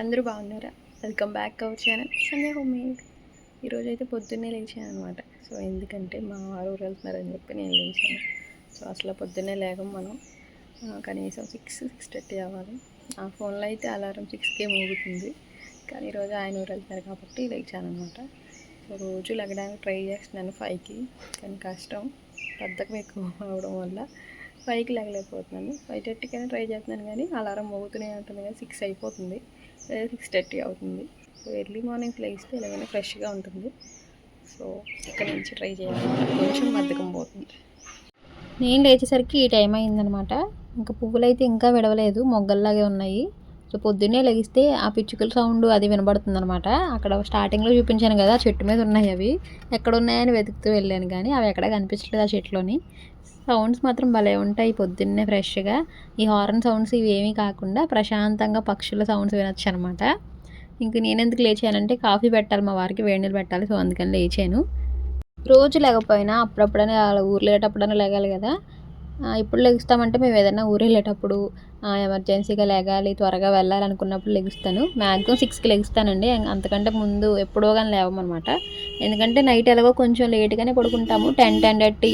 అందరూ బాగున్నారా? Welcome back our channel. Sanjay home made ఈరోజు అయితే పొద్దున్నే లేచాను అనమాట సో ఎందుకంటే మా వారు ఊరు వెళ్తున్నారని చెప్పి నేను లేచాను. సో అసలు పొద్దున్నే లేకం మనం. కనీసం సిక్స్ సిక్స్ థర్టీ అవ్వాలి. ఆ ఫోన్లో అయితే అలారం సిక్స్కే మోగుతుంది. కానీ ఈరోజు ఆయన ఊరు వెళ్తున్నారు కాబట్టి లేచాను అనమాట సో రోజు లెగడానికి ట్రై చేస్తున్నాను ఫైవ్కి. కానీ కష్టం. పెద్దకు ఎక్కువ అవడం వల్ల ఫైవ్కి లేగలేకపోతున్నాను. ఫైవ్ థర్టీకైనా ట్రై చేస్తున్నాను కానీ అలారం మోగుతూనే ఉంటుంది కానీ సిక్స్ అయిపోతుంది. సిక్స్ థర్టీ అవుతుంది. సో ఎర్లీ మార్నింగ్ లేస్తే ఎలాగైనా ఫ్రెష్గా ఉంటుంది. సో ఇక్కడ నుంచి ట్రై చేయాలి కొంచెం బద్ధకం పోతుంది. నేను లేచేసరికి ఈ టైం అయిందనమాట. ఇంకా పువ్వులు అయితే ఇంకా విడవలేదు. మొగ్గల్లాగే ఉన్నాయి. సో పొద్దున్నే లెగిస్తే ఆ పిచ్చుకల సౌండ్ అది వినబడుతుంది అనమాట అక్కడ స్టార్టింగ్లో చూపించాను కదా చెట్టు మీద ఉన్నాయి అవి. ఎక్కడ ఉన్నాయని వెతుకుతూ వెళ్ళాను కానీ అవి ఎక్కడ కనిపించలేదు ఆ చెట్లోని. సౌండ్స్ మాత్రం భలే ఉంటాయి పొద్దున్నే ఫ్రెష్గా. ఈ హార్న్ సౌండ్స్ ఇవి ఏమీ కాకుండా ప్రశాంతంగా పక్షుల సౌండ్స్ వినొచ్చు అనమాట ఇంక నేను ఎందుకు లేచానంటే కాఫీ పెట్టాలి మా వారికి వేడి నీళ్ళు పెట్టాలి సో అందుకని లేచాను. రోజు లేకపోయినా అప్పుడప్పుడైనా అలా ఊరు వెళ్ళేటప్పుడైనా లేగాలి కదా. ఇప్పుడు లెగుస్తామంటే మేము ఏదైనా ఊరు వెళ్ళేటప్పుడు ఎమర్జెన్సీగా లేగాలి త్వరగా వెళ్ళాలి అనుకున్నప్పుడు లెగుస్తాను. మ్యాక్సిమం సిక్స్కి లెగుస్తానండి. అంతకంటే ముందు ఎప్పుడో కానీ లేవమన్నమాట ఎందుకంటే నైట్ ఎలాగో కొంచెం లేట్గానే పడుకుంటాము. టెన్ టెన్ థర్టీ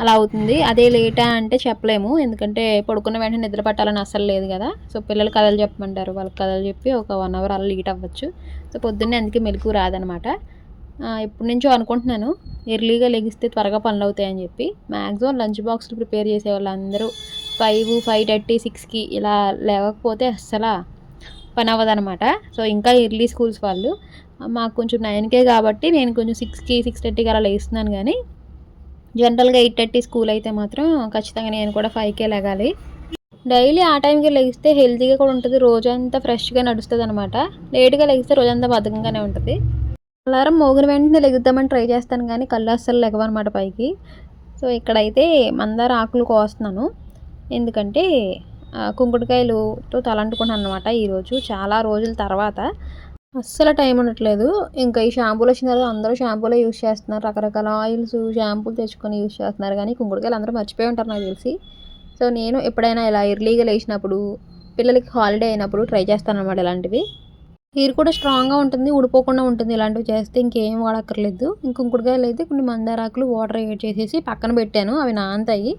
అలా అవుతుంది. అదే లేటా అంటే చెప్పలేము. ఎందుకంటే పడుకున్న వెంటనే నిద్ర పట్టాలని అసలు లేదు కదా. సో పిల్లలు కథలు చెప్పమంటారు. వాళ్ళకి కథలు చెప్పి ఒక వన్ అవర్ అలా లేట్ అవ్వచ్చు. సో పొద్దున్నే అందుకే మెలకు రాదనమాట. ఎప్పటి నుంచో అనుకుంటున్నాను. ఎర్లీగా లెగిస్తే త్వరగా పనులు అవుతాయని చెప్పి. మ్యాక్సిమం లంచ్ బాక్స్లు ప్రిపేర్ చేసే వాళ్ళందరూ ఫైవ్ ఫైవ్ థర్టీ సిక్స్కి ఇలా లేవకపోతే అస్సలు పని అవ్వదనమాట. సో ఇంకా ఎర్లీ స్కూల్స్ వాళ్ళు. మాకు కొంచెం నైన్కే కాబట్టి నేను కొంచెం సిక్స్కి సిక్స్ థర్టీకి అలా లేస్తున్నాను కానీ జనరల్గా ఎయిట్ థర్టీ స్కూల్ అయితే మాత్రం ఖచ్చితంగా నేను కూడా ఫైవ్కే లెగాలి. డైలీ ఆ టైంకి లెగిస్తే హెల్తీగా కూడా ఉంటుంది. రోజంతా ఫ్రెష్గా నడుస్తుంది అనమాట లేట్గా లెగిస్తే రోజంతా బద్ధకంగానే ఉంటుంది. అలారం మోగిన వెంటనే లెగుద్దామని ట్రై చేస్తాను కానీ కళ్ళు అస్సలు లెగవన్నమాట పైకి. సో ఇక్కడైతే మందార ఆకులు కోస్తున్నాను. ఎందుకంటే కుంకుడుకాయలుతో తలంటుకున్నాను అనమాట ఈరోజు. చాలా రోజుల తర్వాత అస్సలు టైం ఉండట్లేదు. ఇంకా ఈ షాంపూలు వచ్చిన తర్వాత అందరూ షాంపూలే యూస్ చేస్తున్నారు. రకరకాల ఆయిల్స్ షాంపూలు తెచ్చుకొని యూస్ చేస్తున్నారు. కానీ కుంకుడుకాయలు అందరూ మర్చిపోయి ఉంటారు నాకు తెలిసి. సో నేను ఎప్పుడైనా ఇలా ఎర్లీగా లేచినప్పుడు పిల్లలకి హాలిడే అయినప్పుడు ట్రై చేస్తాను అనమాట ఇలాంటివి. హెయిర్ కూడా స్ట్రాంగ్గా ఉంటుంది ఊడిపోకుండా ఉంటుంది ఇలాంటివి చేస్తే ఇంకేం వాడక్కర్లేదు. ఇంకొకటికాయలు అయితే కొన్ని మందారాకులు వాటర్ యాడ్ చేసేసి పక్కన పెట్టాను. అవి నాంతాయి.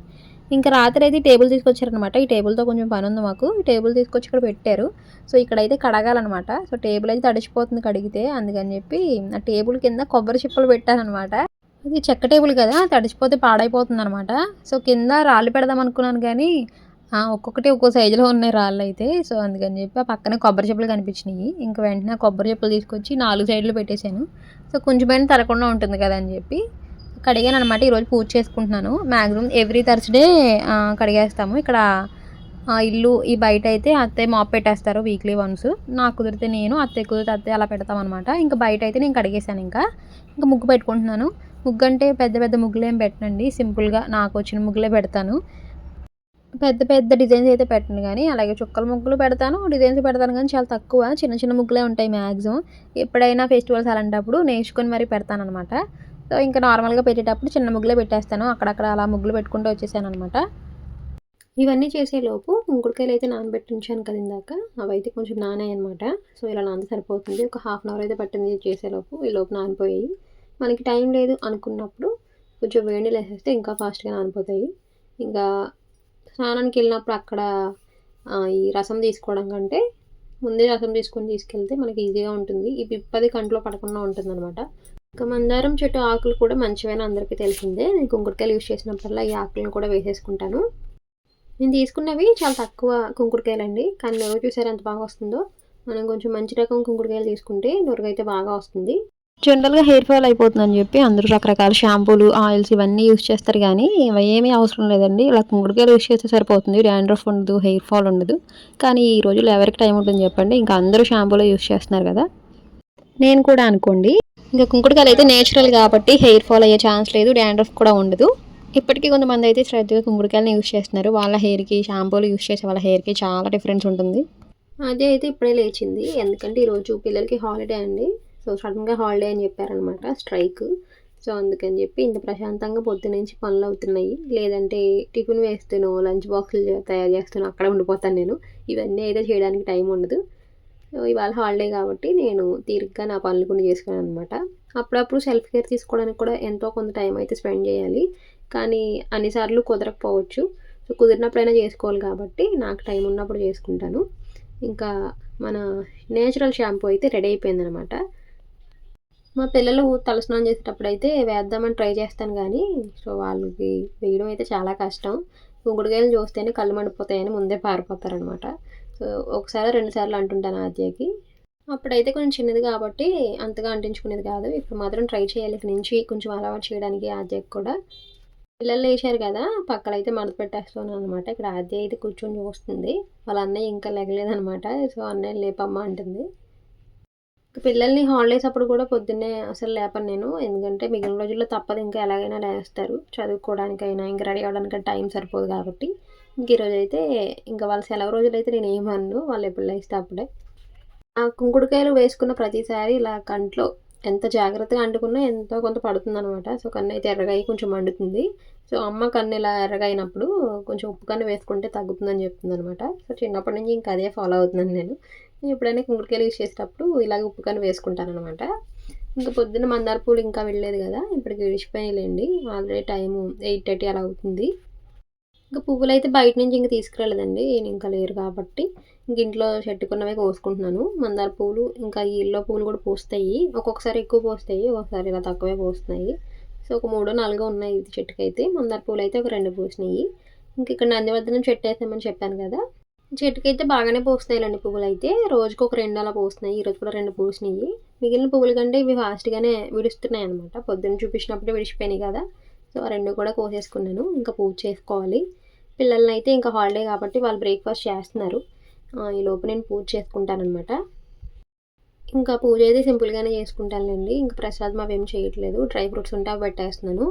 ఇంకా రాత్రి అయితే టేబుల్ తీసుకొచ్చారనమాట ఈ టేబుల్తో కొంచెం పని ఉంది మాకు. ఈ టేబుల్ తీసుకొచ్చి ఇక్కడ పెట్టారు. సో ఇక్కడైతే కడగాలన్నమాట. సో టేబుల్ అయితే తడిచిపోతుంది కడిగితే. అందుకని చెప్పి ఆ టేబుల్ కింద కొబ్బరి చిప్పలు పెట్టారనమాట ఇది చెక్క టేబుల్ కదా తడిచిపోతే పాడైపోతుంది అనమాట సో కింద రాళ్ళు పెడదాం అనుకున్నాను కానీ ఒక్కొక్కటి ఒక్కో సైజులో ఉన్నాయి రాళ్ళు అయితే. సో అందుకని చెప్పి ఆ పక్కనే కొబ్బరి చెప్పులు కనిపించినాయి. ఇంకా వెంటనే కొబ్బరి చెప్పులు తీసుకొచ్చి నాలుగు సైడ్లు పెట్టేశాను. సో కొంచెమైనా తరగకుండా ఉంటుంది కదా అని చెప్పి కడిగాను అనమాట ఈరోజు పూజ చేసుకుంటున్నాను. మ్యాక్సిమం ఎవ్రీ థర్స్డే కడిగేస్తాము. ఇక్కడ ఇల్లు ఈ బయట అయితే అత్తయ్య మాప్ పెట్టేస్తారు వీక్లీ వన్స్. నాకు కుదిరితే నేను అత్తయ్య కుదిరితే అత్తయ్య అలా పెడతాం అనమాట ఇంకా బయట అయితే నేను కడిగేశాను ఇంకా. ఇంకా ముగ్గు పెట్టుకుంటున్నాను. ముగ్గు అంటే పెద్ద పెద్ద ముగ్గులు ఏం పెట్టనండి. సింపుల్గా నాకు వచ్చిన ముగ్గులే పెడతాను. పెద్ద పెద్ద డిజైన్స్ అయితే పెట్టను కానీ అలాగే చుక్కల ముగ్గులు పెడతాను. డిజైన్స్ పెడతాను కానీ చాలా తక్కువ. చిన్న చిన్న ముగ్గులే ఉంటాయి మ్యాక్సిమం ఎప్పుడైనా ఫెస్టివల్స్ అలాంటప్పుడు నేర్చుకొని మరీ పెడతాను అనమాట సో ఇంకా నార్మల్గా పెట్టేటప్పుడు చిన్న ముగ్గులే పెట్టేస్తాను. అక్కడక్కడ అలా ముగ్గులు పెట్టుకుంటూ వచ్చేసాను అనమాట ఇవన్నీ చేసేలోపు ఇంకుడికాయలు అయితే నానబెట్టి ఉంచాను కదా ఇందాక. అవి అయితే కొంచెం నానాయి అనమాట సో ఇలా నాన సరిపోతుంది. ఒక హాఫ్ అన్ అవర్ అయితే పట్టింది చేసేలోపు ఈ లోపు నానిపోయాయి. మనకి టైం లేదు అనుకున్నప్పుడు కొంచెం వేడి నీళ్ళు వేసేస్తే ఇంకా ఫాస్ట్గా నానిపోతాయి. ఇంకా స్నానానికి వెళ్ళినప్పుడు అక్కడ ఈ రసం తీసుకోవడం కంటే ముందే రసం తీసుకొని తీసుకెళ్తే మనకి ఈజీగా ఉంటుంది. ఈ పిప్పది కంట్లో పడకుండా ఉంటుంది అనమాట ఇంకా మందారం చెట్టు ఆకులు కూడా మంచివైన అందరికీ తెలిసిందే. నేను కుంకుడుకాయలు యూజ్ చేసినప్పుడల్లా ఈ ఆకులను కూడా వేసేసుకుంటాను. నేను తీసుకున్నవి చాలా తక్కువ కుంకుడుకాయలు అండి కానీ నొరుగు చూసారు ఎంత బాగా వస్తుందో? మనం కొంచెం మంచి రకం కుంకుడుకాయలు తీసుకుంటే నొరుగు అయితే బాగా వస్తుంది. జనరల్గా హెయిర్ ఫాల్ అయిపోతుందని చెప్పి అందరూ రకరకాల షాంపూలు ఆయిల్స్ ఇవన్నీ యూస్ చేస్తారు కానీ ఇవి ఏమీ అవసరం లేదండి. ఇలా కుంకుడుకాయలు యూస్ చేస్తే సరిపోతుంది. డాండ్రఫ్ ఉండదు హెయిర్ ఫాల్ ఉండదు. కానీ ఈ రోజుల్లో ఎవరికి టైం ఉంటుంది చెప్పండి. ఇంకా అందరూ షాంపూలో యూస్ చేస్తున్నారు కదా. నేను కూడా అనుకోండి ఇంకా కుంకుడుకాయలు అయితే నేచురల్ కాబట్టి హెయిర్ ఫాల్ అయ్యే ఛాన్స్ లేదు డాండ్రఫ్ కూడా ఉండదు. ఇప్పటికీ కొంతమంది అయితే శ్రద్ధగా కుంకుడుకాయలను యూస్ చేస్తున్నారు. వాళ్ళ హెయిర్కి షాంపూలు యూస్ చేసే వాళ్ళ హెయిర్కి చాలా డిఫరెన్స్ ఉంటుంది. అదే అయితే ఇప్పుడే లేచింది. ఎందుకంటే ఈరోజు పిల్లలకి హాలిడే అండి. సో సడన్గా హాలిడే అని చెప్పారనమాట స్ట్రైక్ సో అందుకని చెప్పి ఇంత ప్రశాంతంగా పొద్దునుంచి పనులు అవుతున్నాయి. లేదంటే టిఫిన్ వేస్తాను లంచ్ బాక్సులు తయారు చేస్తాను అక్కడ ఉండిపోతాను నేను. ఇవన్నీ అయితే చేయడానికి టైం ఉండదు. ఇవాళ హాలిడే కాబట్టి నేను తీరిగ్గా నా పనులు కొన్ని చేసుకున్నాను అనమాట అప్పుడప్పుడు సెల్ఫ్ కేర్ తీసుకోవడానికి కూడా ఎంతో కొంత టైం అయితే స్పెండ్ చేయాలి. కానీ అన్నిసార్లు కుదరకపోవచ్చు. సో కుదిరినప్పుడైనా చేసుకోవాలి కాబట్టి నాకు టైం ఉన్నప్పుడు చేసుకుంటాను. ఇంకా మన నేచురల్ షాంపూ అయితే రెడీ అయిపోయిందనమాట మా పిల్లలు తలస్నానం చేసేటప్పుడు అయితే వేద్దామని ట్రై చేస్తాను కానీ సో వాళ్ళకి వేయడం అయితే చాలా కష్టం. కుంకుడుకాయలు చూస్తేనే కళ్ళు మండిపోతాయని ముందే పారిపోతారనమాట ఒకసారి రెండు సార్లు అంటుంటాను ఆద్యకి. అప్పుడైతే కొంచెం చిన్నది కాబట్టి అంతగా అంటించుకునేది కాదు. ఇప్పుడు మాత్రం ట్రై చేయాలి ఇక నుంచి కొంచెం అలవాటు చేయడానికి ఆద్యకి కూడా. పిల్లలు లేచారు కదా పక్కలైతే మడత పెట్టేస్తున్నాను అనమాట ఇక్కడ ఆద్య అయితే కూర్చొని చూస్తుంది. వాళ్ళ అన్నయ్య ఇంకా లెగలేదనమాట సో అన్నయ్య లేపమ్మ అంటుంది. పిల్లల్ని హాలిడేస్ అప్పుడు కూడా పొద్దున్నే అసలు లేపను నేను. ఎందుకంటే మిగిలిన రోజుల్లో తప్పదు ఇంకా ఎలాగైనా లేస్తారు. చదువుకోవడానికైనా ఇంకా రెడీ అవ్వడానికి టైం సరిపోదు కాబట్టి. ఇంక ఈరోజు అయితే ఇంకా వాళ్ళ సెలవు రోజులు అయితే నేను ఏమన్ను వాళ్ళు ఎప్పుడు లేస్తే అప్పుడే. ఆ కుంకుడుకాయలు వేసుకున్న ప్రతిసారి ఇలా కంట్లో ఎంత జాగ్రత్తగా అంటుకున్నా ఎంతో కొంత పడుతుంది అనమాట సో కన్ను అయితే ఎర్రగా కొంచెం మండుతుంది. సో అమ్మ కన్ను ఇలా ఎర్రగైనప్పుడు అయినప్పుడు కొంచెం ఉప్పు కన్ను వేసుకుంటే తగ్గుతుందని చెప్తుంది అనమాట సో చిన్నప్పటి నుంచి ఇంకా అదే ఫాలో అవుతున్నాను నేను. ఎప్పుడైనా కుంకుడుకాయలు యూస్ చేసేటప్పుడు ఇలాగ ఉప్పు కన్ను వేసుకుంటాను అనమాట ఇంకా పొద్దున్న మందార పూలు ఇంకా వెళ్ళలేదు కదా ఇప్పటికి విడిచిపోయిలేండి ఆల్రెడీ టైము ఎయిట్ థర్టీ అలా అవుతుంది. ఇంకా పువ్వులు అయితే బయట నుంచి ఇంకా తీసుకురాలేదండి. ఈయన ఇంకా లేరు కాబట్టి ఇంక ఇంట్లో చెట్టుకున్నవే కోసుకుంటున్నాను. మందార పువ్వులు ఇంకా ఈ ఇల్లో పువ్వులు కూడా పూస్తాయి. ఒక్కొక్కసారి ఎక్కువ పూస్తాయి ఒక్కొక్కసారి ఇలా తక్కువే పూస్తున్నాయి. సో ఒక మూడో నాలుగో ఉన్నాయి ఇది చెట్టుకైతే. మందార పువ్వులు అయితే ఒక రెండు పూసినాయి. ఇంక ఇక్కడ నందివర్ధనం చెట్టు వేసామని చెప్పాను కదా. చెట్టుకైతే బాగానే పూస్తున్నాయిలండి పువ్వులు అయితే రోజుకు ఒక రెండు అలా పూస్తున్నాయి. ఈరోజు కూడా రెండు పూసినాయి. మిగిలిన పువ్వుల కంటే ఇవి ఫాస్ట్గానే విడుస్తున్నాయి అనమాట పొద్దున్న చూపించినప్పుడే విడిచిపోయినాయి కదా. సో ఆ రెండు కూడా కోసేసుకున్నాను. ఇంకా పూజ చేసుకోవాలి. పిల్లల్ని అయితే ఇంకా హాలిడే కాబట్టి వాళ్ళు బ్రేక్ఫాస్ట్ చేస్తున్నారు. ఈ లోపు నేను పూజ చేసుకుంటానమాట ఇంకా పూజ అయితే సింపుల్గానే చేసుకుంటానులేండి. ఇంకా ప్రసాదం అవేం చేయట్లేదు. డ్రై ఫ్రూట్స్ ఉంటే అవి పెట్టేస్తున్నాను.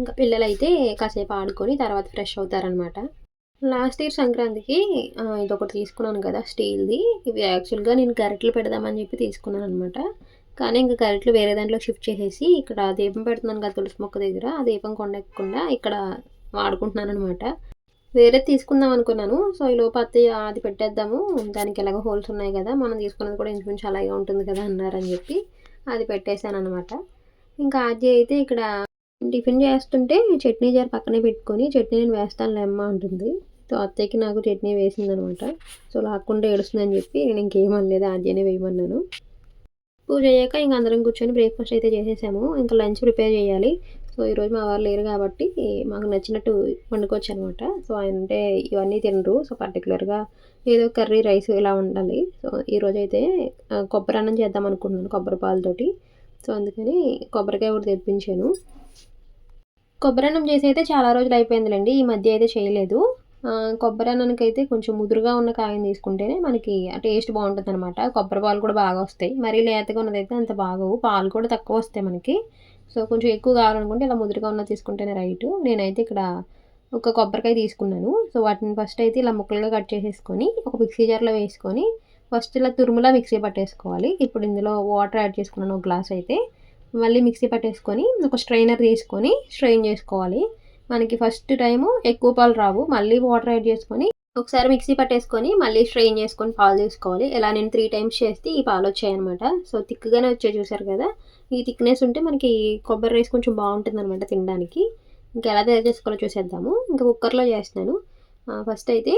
ఇంకా పిల్లలు అయితే కాసేపు ఆడుకొని తర్వాత ఫ్రెష్ అవుతారనమాట లాస్ట్ ఇయర్ సంక్రాంతికి ఇదొకటి తీసుకున్నాను కదా స్టీల్ది. ఇవి యాక్చువల్గా నేను గరిటలు పెడదామని చెప్పి తీసుకున్నాను అనమాట కానీ ఇంకా గరిటలు వేరే దాంట్లో షిఫ్ట్ చేసేసి ఇక్కడ దీపం పెడుతున్నాను కదా తులసి మొక్క దగ్గర ఆ దీపం కొండెక్కకుండా ఇక్కడ వాడుకుంటున్నాను అనమాట వేరే తీసుకుందాం అనుకున్నాను. సో ఈ లోపు అత్తయ్య అది పెట్టేద్దాము. దానికి ఎలాగో హోల్స్ ఉన్నాయి కదా మనం తీసుకున్నది కూడా ఇంచుమించు అలాగే ఉంటుంది కదా అన్నారని చెప్పి అది పెట్టేశాను అనమాట ఇంకా అది అయితే ఇక్కడ టిఫిన్ చేస్తుంటే చట్నీ జార్ పక్కనే పెట్టుకొని చట్నీ నేను వేస్తాను లేమ్మ ఉంటుంది సో అత్తయ్యకి నాకు చట్నీ వేసిందనమాట సో లాక్కుండా ఏడుస్తుందని చెప్పి నేను ఇంకేమనలేదు ఆద్యనే వేయమన్నాను. పూజ అయ్యాక ఇంక అందరం కూర్చొని బ్రేక్ఫాస్ట్ అయితే చేసేసాము. ఇంకా లంచ్ ప్రిపేర్ చేయాలి. సో ఈరోజు మా వారు లేరు కాబట్టి మాకు నచ్చినట్టు వండుకోవచ్చు అనమాట సో ఆయన అంటే ఇవన్నీ తినరు. సో పర్టికులర్గా ఏదో కర్రీ రైస్ ఇలా ఉండాలి. సో ఈరోజు అయితే కొబ్బరి అన్నం చేద్దాం అనుకుంటున్నాను కొబ్బరి పాలతోటి. సో అందుకని కొబ్బరికాయ కూడా తెప్పించాను. కొబ్బరి అన్నం చేసి అయితే చాలా రోజులు అయిపోయిందిలేండి ఈ మధ్య అయితే చేయలేదు. కొబ్బరి అన్నానికి అయితే కొంచెం ముదురుగా ఉన్న కాయని తీసుకుంటేనే మనకి టేస్ట్ బాగుంటుంది అనమాట కొబ్బరి పాలు కూడా బాగా వస్తాయి. మరీ లేతగా ఉన్నదైతే అంత బాగోవు. పాలు కూడా తక్కువ వస్తాయి మనకి. సో కొంచెం ఎక్కువ కావాలనుకుంటే ఇలా ముదురుగా ఉన్నది తీసుకుంటేనే రైట్. నేనైతే ఇక్కడ ఒక కొబ్బరికాయ తీసుకున్నాను. సో వాటిని ఫస్ట్ అయితే ఇలా ముక్కలుగా కట్ చేసేసుకొని ఒక మిక్సీ జార్లో వేసుకొని ఫస్ట్ ఇలా తురుములా మిక్సీ పట్టేసుకోవాలి. ఇప్పుడు ఇందులో వాటర్ యాడ్ చేసుకున్నాను ఒక గ్లాస్ అయితే. మళ్ళీ మిక్సీ పట్టేసుకొని ఒక స్ట్రైనర్ తీసుకొని స్ట్రెయిన్ చేసుకోవాలి. మనకి ఫస్ట్ టైము ఎక్కువ పాలు రావు. మళ్ళీ వాటర్ యాడ్ చేసుకొని ఒకసారి మిక్సీ పట్టేసుకొని మళ్ళీ స్ట్రెయిన్ చేసుకొని పాలు తీసుకోవాలి. ఇలా నేను త్రీ టైమ్స్ చేస్తే ఈ పాలు వచ్చాయన్నమాట సో థిక్గానే వచ్చే చూసారు కదా. ఈ థిక్నెస్ ఉంటే మనకి కొబ్బరి రైస్ కొంచెం బాగుంటుంది అనమాట తినడానికి. ఇంకా ఎలా తయారు చేసుకోవాలో చూసేద్దాము. ఇంకా కుక్కర్లో చేస్తున్నాను. ఫస్ట్ అయితే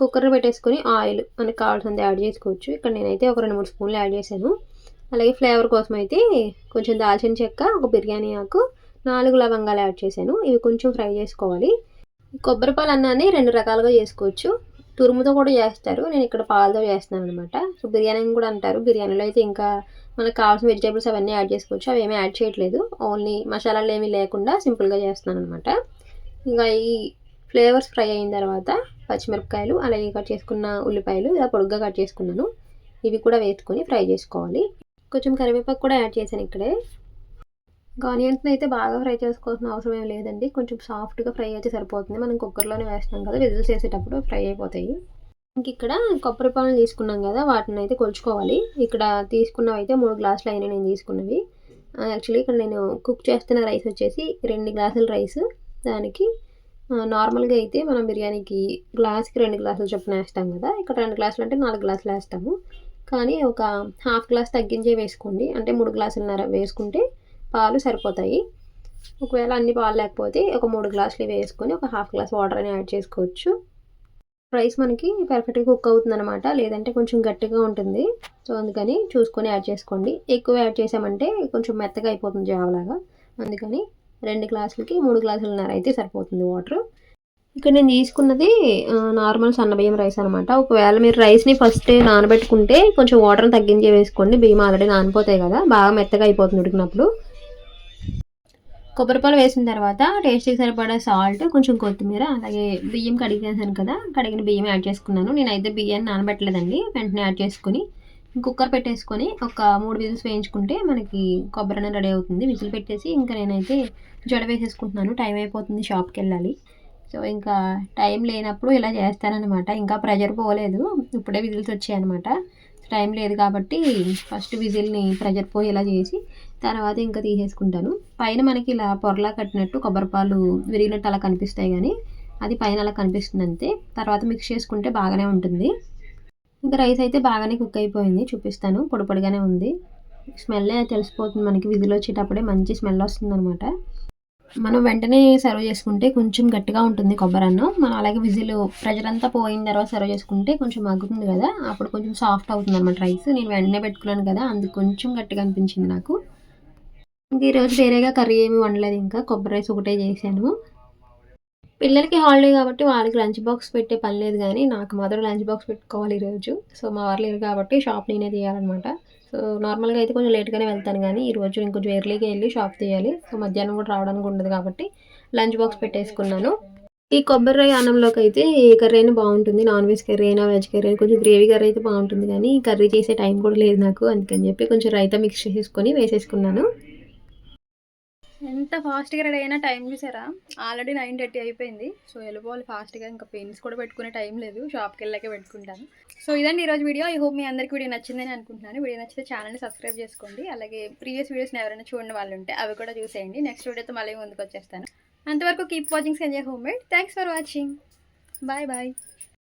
కుక్కర్ పెట్టేసుకొని ఆయిల్ మనకి కావాల్సినంత యాడ్ చేసుకోవచ్చు. ఇక్కడ నేనైతే ఒక రెండు మూడు స్పూన్లు యాడ్ చేశాను. అలాగే ఫ్లేవర్ కోసం అయితే కొంచెం దాల్చిన చెక్క ఒక బిర్యానీ ఆకు నాలుగు లవంగాలు యాడ్ చేశాను. ఇవి కొంచెం ఫ్రై చేసుకోవాలి. కొబ్బరి పాలు అన్నాన్ని రెండు రకాలుగా చేసుకోవచ్చు. తురుముతో కూడా చేస్తారు. నేను ఇక్కడ పాలతో చేస్తున్నాను అనమాట సో బిర్యానీ కూడా అంటారు. బిర్యానీలో అయితే ఇంకా మనకు కావాల్సిన వెజిటేబుల్స్ అవన్నీ యాడ్ చేసుకోవచ్చు. అవి ఏమీ యాడ్ చేయట్లేదు. ఓన్లీ మసాలాలు ఏమీ లేకుండా సింపుల్గా చేస్తున్నాను అనమాట ఇంకా ఈ ఫ్లేవర్స్ ఫ్రై అయిన తర్వాత పచ్చిమిరపకాయలు అలాగే కట్ చేసుకున్న ఉల్లిపాయలు ఇలా పొడుగ్గా కట్ చేసుకున్నాను. ఇవి కూడా వేసుకొని ఫ్రై చేసుకోవాలి. కొంచెం కరివేపాకు కూడా యాడ్ చేశాను ఇక్కడే. ఆనియన్స్ని అయితే బాగా ఫ్రై చేసుకోవాల్సిన అవసరం ఏం లేదండి. కొంచెం సాఫ్ట్గా ఫ్రై అయితే సరిపోతుంది. మనం కుక్కర్లోనే వేస్తాం కదా విజిల్స్ వేసేటప్పుడు ఫ్రై అయిపోతాయి. ఇంక ఇక్కడ కొబ్బరి పాలు తీసుకున్నాం కదా వాటిని అయితే కొలుచుకోవాలి. ఇక్కడ తీసుకున్నవి అయితే మూడు గ్లాసులు అయినా నేను తీసుకున్నవి. యాక్చువల్లీ ఇక్కడ నేను కుక్ చేస్తున్న రైస్ వచ్చేసి రెండు గ్లాసుల రైస్. దానికి నార్మల్గా అయితే మనం బిర్యానీకి గ్లాస్కి రెండు గ్లాసులు చొప్పున వేస్తాం కదా ఇక్కడ రెండు గ్లాసులు అంటే నాలుగు గ్లాసులు వేస్తాము. కానీ ఒక హాఫ్ గ్లాస్ తగ్గించే వేసుకోండి. అంటే మూడు గ్లాసులున్నర వేసుకుంటే పాలు సరిపోతాయి. ఒకవేళ అన్ని పాలు లేకపోతే ఒక మూడు గ్లాసులు వేసుకొని ఒక హాఫ్ గ్లాస్ వాటర్ అని యాడ్ చేసుకోవచ్చు. రైస్ మనకి పర్ఫెక్ట్గా కుక్ అవుతుంది అనమాట లేదంటే కొంచెం గట్టిగా ఉంటుంది. సో అందుకని చూసుకొని యాడ్ చేసుకోండి. ఎక్కువ యాడ్ చేసామంటే కొంచెం మెత్తగా అయిపోతుంది జావలాగా. అందుకని రెండు గ్లాసులకి మూడు గ్లాసులున్నర అయితే సరిపోతుంది వాటర్. ఇక్కడ నేను తీసుకున్నది నార్మల్ సన్నబియ్యం రైస్ అనమాట ఒకవేళ మీరు రైస్ని ఫస్ట్ నానబెట్టుకుంటే కొంచెం వాటర్ని తగ్గించి వేసుకోండి. బియ్యం ఆల్రెడీ నానిపోతాయి కదా. బాగా మెత్తగా అయిపోతుంది ఉడికినప్పుడు. కొబ్బరిపాలు వేసిన తర్వాత టేస్ట్కి సరిపడా సాల్ట్ కొంచెం కొత్తిమీర అలాగే బియ్యం కడిగేసాను కదా కడిగిన బియ్యం యాడ్ చేసుకున్నాను. నేనైతే బియ్యాన్ని నానబెట్టలేదండి వెంటనే యాడ్ చేసుకొని కుక్కర్ పెట్టేసుకొని ఒక మూడు విజిల్స్ వేయించుకుంటే మనకి కొబ్బరి అన్నం రెడీ అవుతుంది. విజిల్ పెట్టేసి ఇంకా నేనైతే జడ వేసేసుకుంటున్నాను. టైం అయిపోతుంది షాప్కి వెళ్ళాలి. సో ఇంకా టైం లేనప్పుడు ఇలా చేస్తానన్నమాట ఇంకా ప్రెజర్ పోలేదు. ఇప్పుడే విజిల్స్ వచ్చాయన్నమాట. టైం లేదు కాబట్టి ఫస్ట్ విజిల్ని ప్రెజర్ పోయేలా చేసి తర్వాత ఇంకా తీసేసుకుంటాను. పైన మనకి ఇలా పొరలా కట్టినట్టు కొబ్బరిపాలు విరిగినట్టు అలా కనిపిస్తాయి కానీ అది పైన అలా కనిపిస్తుంది అంతే. తర్వాత మిక్స్ చేసుకుంటే బాగానే ఉంటుంది. ఇంకా రైస్ అయితే బాగానే కుక్ అయిపోయింది చూపిస్తాను. పొడిపొడిగానే ఉంది. స్మెల్ తెలిసిపోతుంది మనకి విజిల్ వచ్చేటప్పుడే మంచి స్మెల్ వస్తుంది అనమాట మనం వెంటనే సర్వ్ చేసుకుంటే కొంచెం గట్టిగా ఉంటుంది కొబ్బరి అన్నం. మనం అలాగే విజిల్ ప్రెషర్ అంతా పోయిన తర్వాత సర్వ్ చేసుకుంటే కొంచెం మగ్గుతుంది కదా. అప్పుడు కొంచెం సాఫ్ట్ అవుతుంది అనమాట రైస్. నేను వెంటనే పెట్టుకున్నాను కదా అందుకు కొంచెం గట్టిగా అనిపించింది నాకు. ఇంక ఈరోజు వేరేగా కర్రీ ఏమి వండలేదు ఇంకా. కొబ్బరి రైస్ ఒకటే చేశాను. పిల్లలకి హాలిడే కాబట్టి వాళ్ళకి లంచ్ బాక్స్ పెట్టే పని లేదు కానీ నాకు మాత్రం లంచ్ బాక్స్ పెట్టుకోవాలి ఈరోజు. సో మా వారు లేరు కాబట్టి షాప్ నేనే తీయాలన్నమాట. సో నార్మల్గా అయితే కొంచెం లేట్గానే వెళ్తాను కానీ ఈరోజు ఇంకొంచెం ఎర్లీగా వెళ్ళి షాప్ తీయాలి. సో మధ్యాహ్నం కూడా రావడానికి ఉండదు కాబట్టి లంచ్ బాక్స్ పెట్టేసుకున్నాను. ఈ కొబ్బరి రాయి అన్నంలోకి అయితే ఏ కర్రీ అయినా బాగుంటుంది. నాన్ వెజ్ కర్రీ అయినా వెజ్ కర్రీ అయినా కొంచెం గ్రేవీ కర్రీ అయితే బాగుంటుంది కానీ ఈ కర్రీ చేసే టైం కూడా లేదు నాకు. అందుకని చెప్పి కొంచెం రైతా మిక్స్ చేసేసుకొని వేసేసుకున్నాను. ఎంత ఫాస్ట్గా రెడీ అయినా టైం చూసారా? ఆల్రెడీ నైన్ థర్టీ అయిపోయింది. సో వెళ్ళిపోవాలి ఫాస్ట్గా ఇంకా పెయిన్స్ కూడా పెట్టుకునే టైం లేదు. షాప్కి వెళ్ళాకే పెట్టుకుంటాను. సో ఇదండి ఈరోజు వీడియో ఐ హోప్ మీ అందరికీ వీడియో నచ్చిందని అనుకుంటున్నాను. వీడియో నచ్చితే ఛానల్ని సబ్స్క్రైబ్ చేసుకోండి. అలాగే ప్రీవియస్ వీడియోస్ని ఎవరైనా చూడండి వాళ్ళు ఉంటే అవి కూడా చూసేయండి. నెక్స్ట్ వీడియోతో మళ్ళీ ముందుకు వచ్చేస్తాను. అంతవరకు keep watching Sanjay home made thanks for watching bye bye